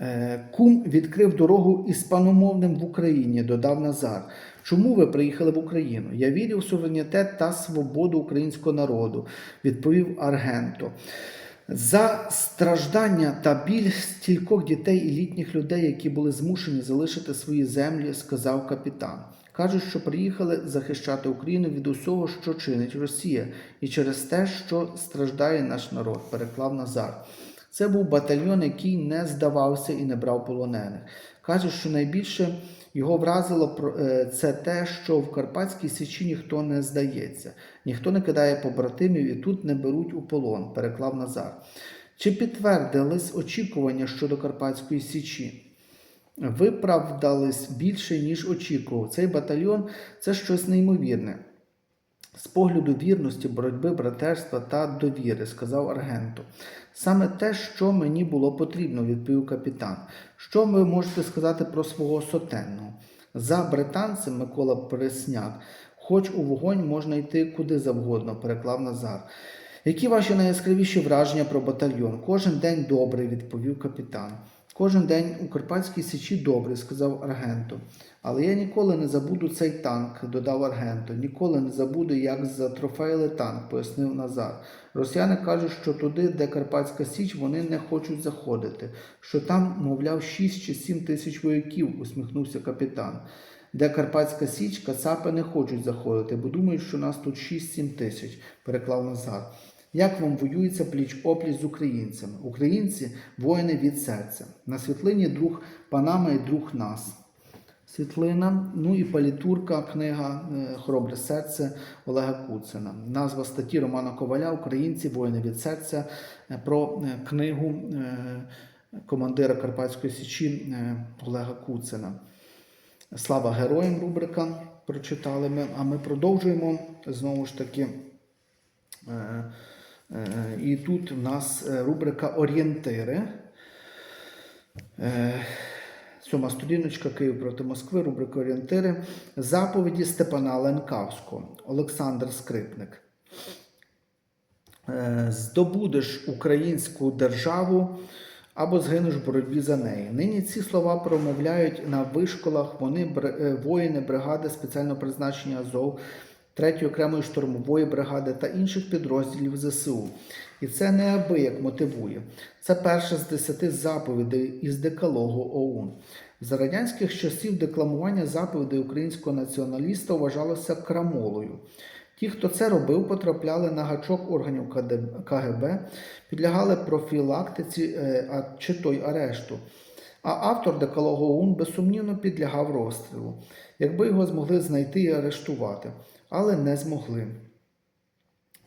Е, Кум відкрив дорогу іспаномовним в Україні, додав Назар. Чому ви приїхали в Україну? Я вірю в суверенітет та свободу українського народу, відповів Аргенто. За страждання та біль стількох дітей і літніх людей, які були змушені залишити свої землі, сказав капітан. Кажуть, що приїхали захищати Україну від усього, що чинить Росія, і через те, що страждає наш народ, переклав Назар. Це був батальйон, який не здавався і не брав полонених. Кажуть, що найбільше його вразило е, це те, що в Карпатській Січі ніхто не здається, ніхто не кидає побратимів і тут не беруть у полон, переклав Назар. Чи підтвердились очікування щодо Карпатської Січі? Виправдались більше, ніж очікував. Цей батальйон це щось неймовірне. З погляду вірності, боротьби, братерства та довіри, сказав Аргенто. Саме те, що мені було потрібно, відповів капітан. Що ви можете сказати про свого сотенного? За британцем Микола Пресняк, хоч у вогонь можна йти куди завгодно, переклав Назар. Які ваші найяскравіші враження про батальйон? Кожен день добрий, відповів капітан. Кожен день у Карпатській Січі добрий, сказав Аргенто. Але я ніколи не забуду цей танк, додав Аргенто. Ніколи не забуду, як затрофеїли танк, пояснив Назар. Росіяни кажуть, що туди, де Карпатська Січ, вони не хочуть заходити, що там, мовляв, 6 чи 7 тисяч вояків, усміхнувся капітан. Де Карпатська Січ, кацапи не хочуть заходити, бо думають, що нас тут 6-7 тисяч, переклав Назар. Як вам воюється пліч опліч з українцями? Українці воїни від серця. На світлині друг Панама і друг нас. Світлина, ну і палітурка, книга е, Хоробре серце Олега Куцина. Назва статті Романа Коваля Українці, воїни від серця е, про е, книгу командира Карпатської Січі Олега Куцина. Слава героям рубрика прочитали ми, а ми продовжуємо знову ж таки. Е, І тут в нас е, рубрика Орієнтири. Е, Сьома сторіночка Київ проти Москви, рубрика Орієнтири. Заповіді Степана Ленкавського. Олександр Скрипник. Здобудеш українську державу або згинеш в боротьбі за неї. Нині ці слова промовляють на вишколах вони воїни бригади спеціального призначення Азов, 3-ї окремої штурмової бригади та інших підрозділів ЗСУ. І це неабияк мотивує. Це перша з десяти заповідей із декалогу ОУН. За радянських часів декламування заповідей українського націоналіста вважалося крамолою. Ті, хто це робив, потрапляли на гачок органів КГБ, підлягали профілактиці е, чи то й арешту. А автор декалогу ОУН безсумнівно підлягав розстрілу, якби його змогли знайти і арештувати, але не змогли.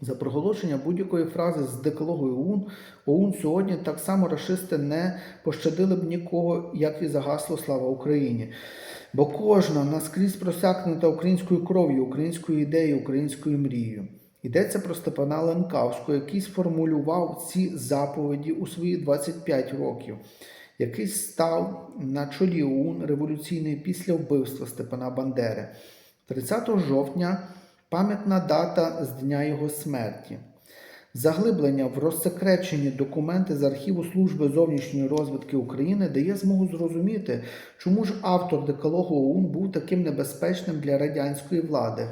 За проголошення будь-якої фрази з декалогу ОУН, ОУН сьогодні так само рашисти не пощадили б нікого, як і за гасло Слава Україні. Бо кожна наскрізь просякнута українською кров'ю, українською ідеєю, українською мрією. Йдеться про Степана Ленкавського, який сформулював ці заповіді у свої 25 років, який став на чолі ОУН революційної після вбивства Степана Бандери. 30 жовтня пам'ятна дата з дня його смерті. Заглиблення в розсекречені документи з архіву Служби зовнішньої розвідки України дає змогу зрозуміти, чому ж автор декалогу ОУН був таким небезпечним для радянської влади,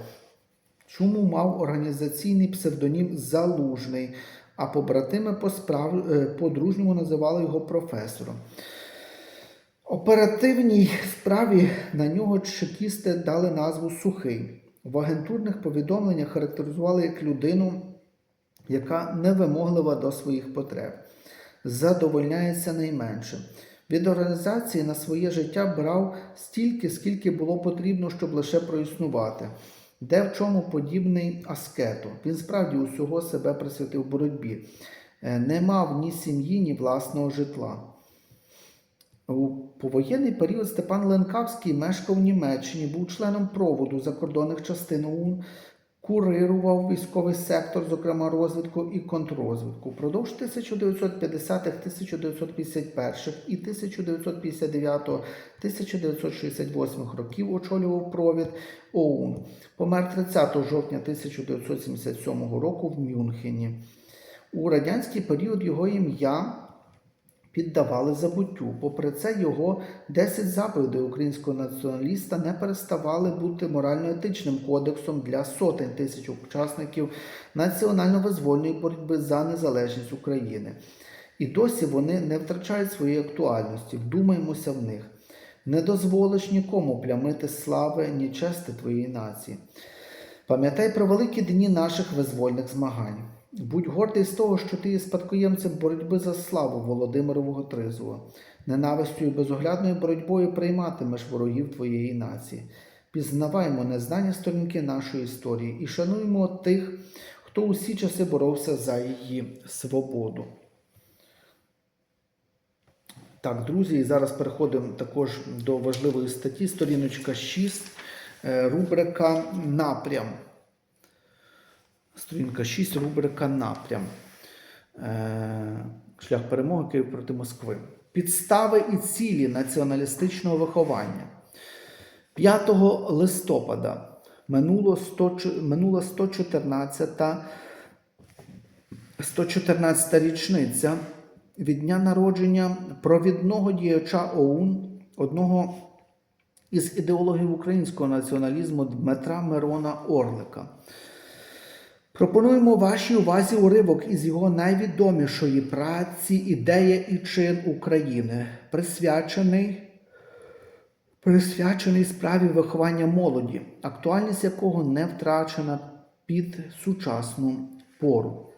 чому мав організаційний псевдонім Залужний, а побратими по справ... е, по-дружньому називали його професором. Оперативній справі на нього чекісти дали назву Сухий. В агентурних повідомленнях характеризували як людину, яка невимоглива до своїх потреб, задовольняється найменшим. Від організації на своє життя брав стільки, скільки було потрібно, щоб лише проіснувати. Де в чому подібний аскету. Він справді усього себе присвятив боротьбі, Е, не мав ні сім'ї, ні власного житла. У повоєнний період Степан Ленкавський мешкав в Німеччині, був членом проводу закордонних частин ОУН, курирував військовий сектор, зокрема розвідку і контррозвідку. Впродовж 1950-х, 1951-х і 1959-1968 років очолював провід ОУН. Помер 30 жовтня 1977 року в Мюнхені. У радянський період його ім'я піддавали забуттю. Попри це, його 10 заповідей українського націоналіста не переставали бути морально-етичним кодексом для сотень тисяч учасників національно-визвольної боротьби за незалежність України. І досі вони не втрачають своєї актуальності. Вдумаймося в них. Не дозволиш нікому плямити слави, ні чести твоєї нації. Пам'ятай про великі дні наших визвольних змагань. Будь гордий з того, що ти є спадкоємцем боротьби за славу Володимирового Тризова. Ненавистю і безоглядною боротьбою прийматимеш ворогів твоєї нації. Пізнаваймо незнані сторінки нашої історії і шануймо тих, хто усі часи боровся за її свободу. Так, друзі, і зараз переходимо також до важливої статті, сторіночка 6, е, рубрика Напрям. Сторінка 6, рубрика Напрям. Е, Шлях перемоги Київ проти Москви. Підстави і цілі націоналістичного виховання. 5 листопада минуло 100, минула 114 114 річниця від дня народження провідного діяча ОУН, одного із ідеологів українського націоналізму Дмитра Мирона Орлика. Пропонуємо вашій увазі уривок із його найвідомішої праці Ідея і чин України, присвячений присвячений справі виховання молоді, актуальність якого не втрачена під сучасну пору.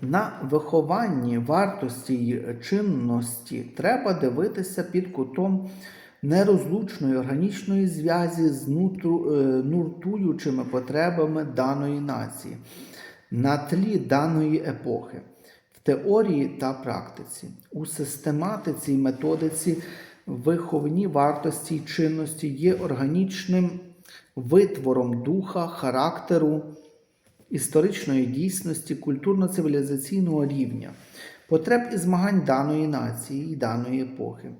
На вихованні вартості й чинності треба дивитися під кутом нерозлучної органічної зв'язі з е, нуртуючими потребами даної нації на тлі даної епохи, в теорії та практиці, у систематиці й методиці виховні вартості й чинності є органічним витвором духа, характеру історичної дійсності культурно-цивілізаційного рівня, потреб і змагань даної нації і даної епохи.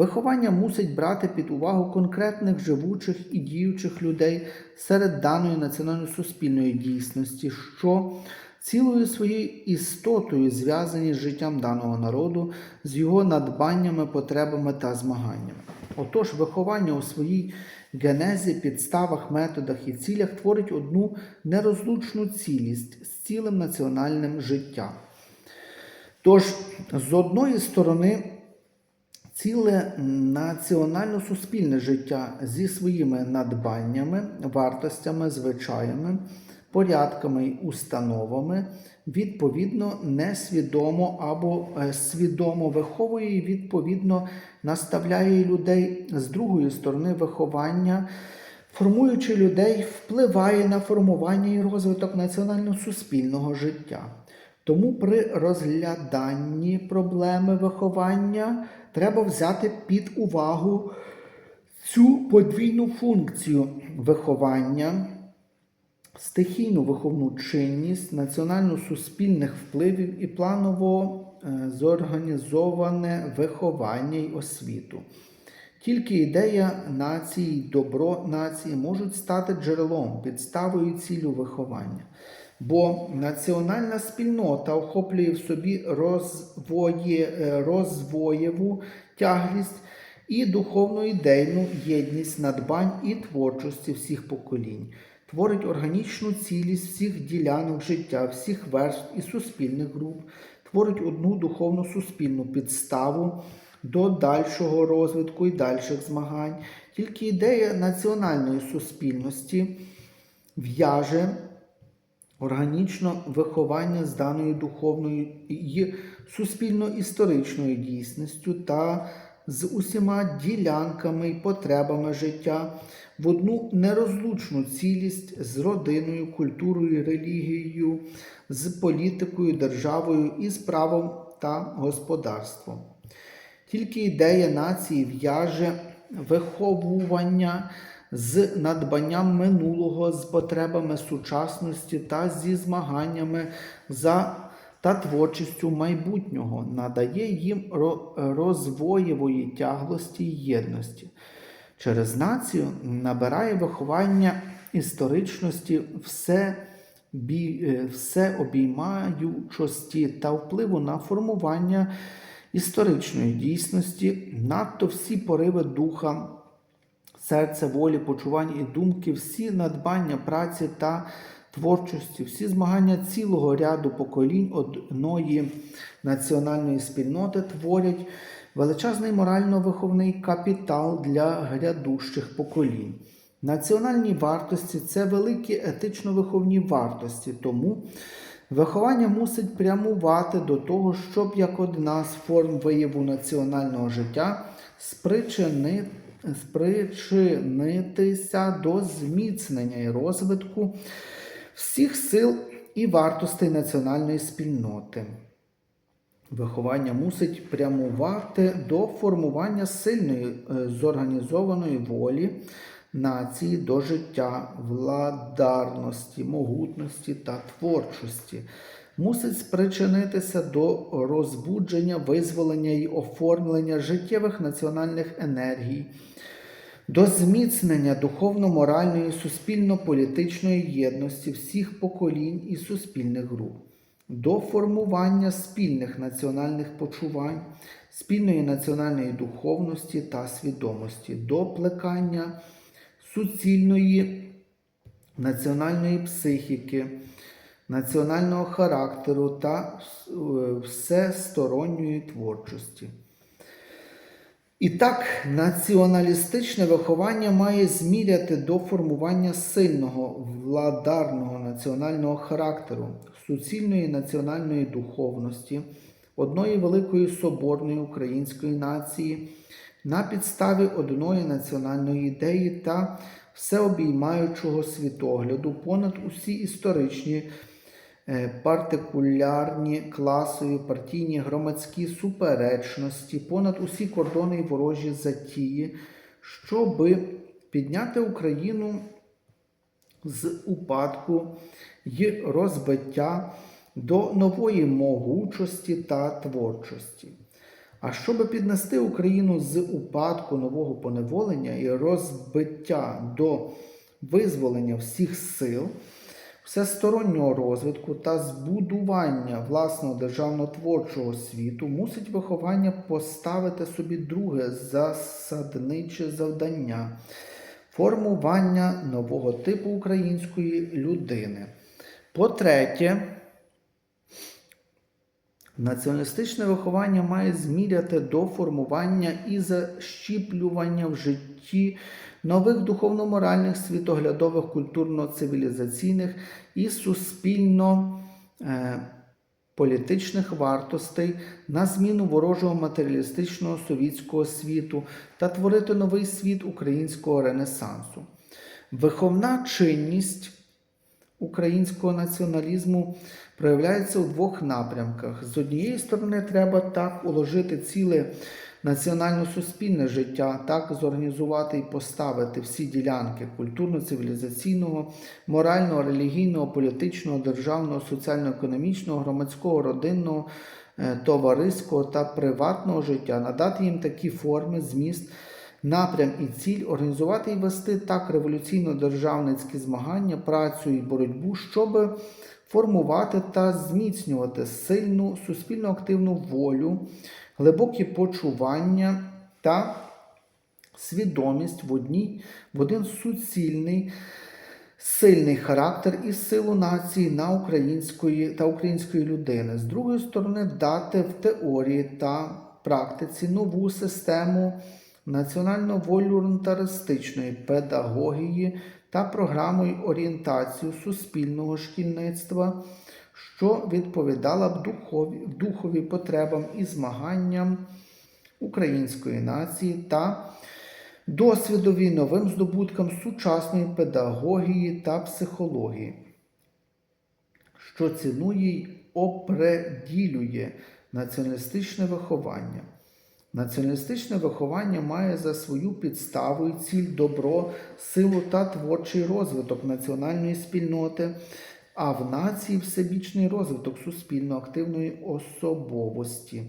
Виховання мусить брати під увагу конкретних живучих і діючих людей серед даної національно-суспільної дійсності, що цілою своєю істотою зв'язані з життям даного народу, з його надбаннями, потребами та змаганнями. Отож, виховання у своїй генезі, підставах, методах і цілях творить одну нерозлучну цілість з цілим національним життям. Тож, з одної сторони, ціле національно-суспільне життя зі своїми надбаннями, вартостями, звичаями, порядками й установами, відповідно, несвідомо або е, свідомо виховує і відповідно наставляє людей з другої сторони виховання. Формуючи людей, впливає на формування і розвиток національно-суспільного життя. Тому при розгляданні проблеми виховання треба взяти під увагу цю подвійну функцію виховання, стихійну виховну чинність, національно-суспільних впливів і планово е, зорганізоване виховання й освіту. Тільки ідея нації, добро нації можуть стати джерелом, підставою цілю виховання. Бо національна спільнота охоплює в собі розвоє, е, розвоєву тяглість і духовну ідейну єдність надбань і творчості всіх поколінь, творить органічну цілість всіх ділянок життя, всіх верств і суспільних груп, творить одну духовну суспільну підставу до дальшого розвитку і дальших змагань. Тільки ідея національної суспільності в'яже органічно виховання з даною духовною і суспільно-історичною дійсністю та з усіма ділянками і потребами життя в одну нерозлучну цілість з родиною, культурою, релігією, з політикою, державою і з правом та господарством. Тільки ідея нації в'яже виховування з надбанням минулого, з потребами сучасності та зі змаганнями за та творчістю майбутнього, надає їм розвоєвої тяглості й єдності. Через націю набирає виховання історичності все бі- е, всеобіймаючості та впливу на формування історичної дійсності, надто всі пориви духа, серця, волі, почувань і думки, всі надбання праці та творчості, всі змагання цілого ряду поколінь одної національної спільноти творять величезний морально-виховний капітал для грядущих поколінь. Національні вартості це великі етично-виховні вартості, тому виховання мусить прямувати до того, щоб як одна з форм вияву національного життя спричини, спричинитися до зміцнення і розвитку всіх сил і вартостей національної спільноти. Виховання мусить прямувати до формування сильної е, зорганізованої волі нації до життя, владарності, могутності та творчості. Мусить спричинитися до розбудження, визволення і оформлення життєвих національних енергій, до зміцнення духовно-моральної суспільно-політичної єдності всіх поколінь і суспільних груп, до формування спільних національних почувань, спільної національної духовності та свідомості, до плекання суцільної національної психіки, національного характеру та е, всесторонньої творчості. І так, націоналістичне виховання має зміряти до формування сильного владарного національного характеру, суцільної національної духовності, одної великої соборної української нації на підставі одної національної ідеї та всеобіймаючого світогляду понад усі історичні партикулярні, класові, партійні, громадські суперечності, понад усі кордони і ворожі затії, щоби підняти Україну з упадку й розбиття до нової могучості та творчості. А щоб піднести Україну з упадку нового поневолення і розбиття до визволення всіх сил, всестороннього розвитку та збудування власного державно-творчого світу, мусить виховання поставити собі друге засадниче завдання формування нового типу української людини. По-третє, Націоналістичне виховання має зміряти до формування і защіплювання в житті нових духовно-моральних, світоглядових, культурно-цивілізаційних і суспільно-політичних вартостей на зміну ворожого матеріалістичного совітського світу та творити новий світ українського ренесансу. Виховна чинність українського націоналізму проявляється у двох напрямках. З однієї сторони, треба так уложити ціле національно-суспільне життя, так зорганізувати і поставити всі ділянки культурно-цивілізаційного, морального, релігійного, політичного, державного, соціально-економічного, громадського, родинного, е, товариського та приватного життя, надати їм такі форми, зміст. Напрям і ціль організувати і вести так революційно-державницькі змагання, працю і боротьбу, щоб формувати та зміцнювати сильну суспільно активну волю, глибокі почування та свідомість в, одній, в один суцільний, сильний характер і силу нації на української та української людини. З другої сторони, дати в теорії та практиці нову систему національно-волюнтаристичної педагогії та програмою орієнтацію суспільного шкільництва, що відповідала б духові, духові потребам і змаганням української нації та досвідові новим здобуткам сучасної педагогії та психології, що цінує й опреділює націоналістичне виховання. Націоналістичне виховання має за свою підставу і ціль добро, силу та творчий розвиток національної спільноти, а в нації всебічний розвиток суспільно активної особовості.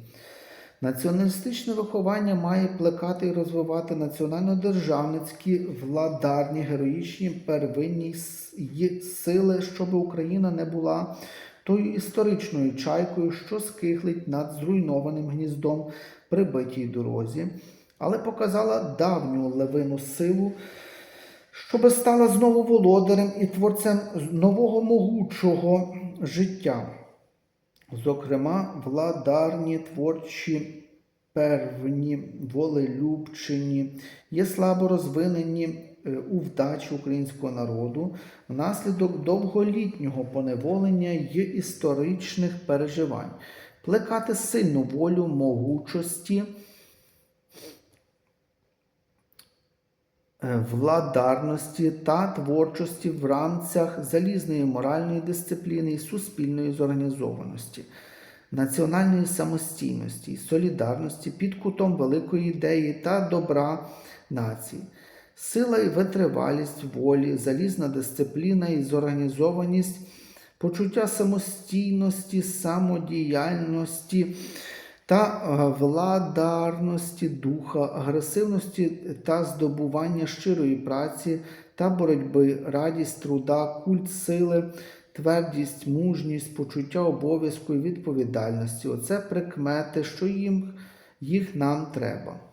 Націоналістичне виховання має плекати і розвивати національно-державницькі, владарні, героїчні первинні сили, щоб Україна не була тою історичною чайкою, що скихлить над зруйнованим гніздом при битій дорозі, але показала давню левину силу, щоби стала знову володарем і творцем нового могучого життя. Зокрема, владарні, творчі, первні, волелюбчині, є слабо розвинені у вдачі українського народу внаслідок довголітнього поневолення й історичних переживань, плекати сильну волю могучості. е, владарності та творчості в рамцях залізної моральної дисципліни і суспільної зорганізованості, національної самостійності, солідарності під кутом великої ідеї та добра нації. Сила і витривалість волі, залізна дисципліна і зорганізованість, почуття самостійності, самодіяльності та е, владарності духа, агресивності та здобування щирої праці та боротьби, радість труда, культ сили, твердість, мужність, почуття обов'язку і відповідальності. Оце прикмети, що їм, їх нам треба.